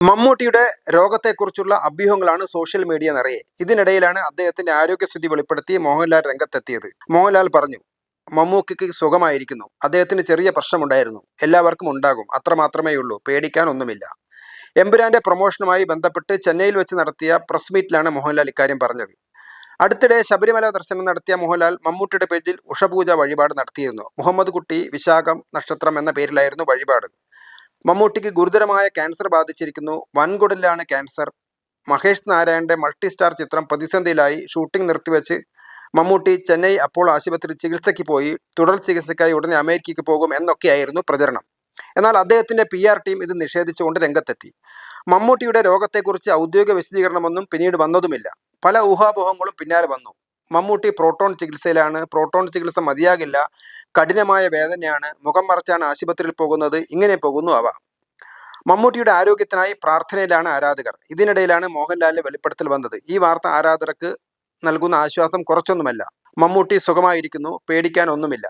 മമ്മൂട്ടിയുടെ രോഗത്തെക്കുറിച്ചുള്ള അഭ്യൂഹങ്ങളാണ് social media നിറയെ. ഇതിനിടയിലാണ് അദ്ദേഹത്തിന്റെ ആരോഗ്യസ്ഥിതി വെളിപ്പെടുത്തി മോഹൻലാൽ രംഗത്തെത്തിയത്. മോഹൻലാൽ പറഞ്ഞു മമ്മൂക്കിക്ക് സുഖമായിരിക്കുന്നു. അദ്ദേഹത്തിന് ചെറിയ പ്രശ്നമുണ്ടായിരുന്നു. എല്ലാവർക്കും ഉണ്ടാകും. അത്രമാത്രമേ ഉള്ളൂ. പേടിക്കാൻ ഒന്നുമില്ല. എമ്പുരാന്റെ പ്രൊമോഷനുമായി ബന്ധപ്പെട്ട് ചെന്നൈയിൽ വെച്ച് നടത്തിയ പ്രസ് മീറ്റിലാണ് മോഹൻലാൽ ഇക്കാര്യം പറഞ്ഞത്. അടുത്തിടെ ശബരിമല ദർശനം നടത്തിയ മോഹൻലാൽ മമ്മൂട്ടിയുടെ പേരിൽ ഉഷപൂജ വഴിപാട് നടത്തിയിരുന്നു. മുഹമ്മദ് കുട്ടി വിശാഖം നക്ഷത്രം എന്ന പേരിലായിരുന്നു വഴിപാട്. മമ്മൂട്ടിക്ക് ഗുരുതരമായ ക്യാൻസർ ബാധിച്ചിരിക്കുന്നു. വൻകുടലിലാണ് ക്യാൻസർ മഹേഷ് നാരായണന്റെ മൾട്ടി സ്റ്റാർ ചിത്രം പ്രതിസന്ധിയിലായി ഷൂട്ടിംഗ് നിർത്തിവെച്ച് മമ്മൂട്ടി ചെന്നൈ അപ്പോൾ ആശുപത്രി ചികിത്സയ്ക്ക് പോയി. തുടർ ചികിത്സയ്ക്കായി ഉടനെ അമേരിക്കയ്ക്ക് പോകും എന്നൊക്കെയായിരുന്നു പ്രചരണം. എന്നാൽ അദ്ദേഹത്തിന്റെ പി ആർ ടീം ഇത് നിഷേധിച്ചുകൊണ്ട് രംഗത്തെത്തി. മമ്മൂട്ടിയുടെ രോഗത്തെക്കുറിച്ച് ഔദ്യോഗിക വിശദീകരണമൊന്നും പിന്നീട് വന്നതുമില്ല. പല ഊഹാപോഹങ്ങളും പിന്നാലെ വന്നു. മമ്മൂട്ടി പ്രോട്ടോൺ ചികിത്സയിലാണ്. പ്രോട്ടോൺ ചികിത്സ മതിയാകില്ല. കഠിനമായ വേദനയാണ്. മുഖം മറച്ചാണ് ആശുപത്രിയിൽ പോകുന്നത്. ഇങ്ങനെ പോകുന്നു അവ. മമ്മൂട്ടിയുടെ ആരോഗ്യത്തിനായി പ്രാർത്ഥനയിലാണ് ആരാധകർ. ഇതിനിടയിലാണ് മോഹൻലാലിന്റെ വെളിപ്പെടുത്തൽ വന്നത്. ഈ വാർത്ത ആരാധകർക്ക് നൽകുന്ന ആശ്വാസം കുറച്ചൊന്നുമല്ല. മമ്മൂട്ടി സുഖമായിരിക്കുന്നു. പേടിക്കാൻ ഒന്നുമില്ല.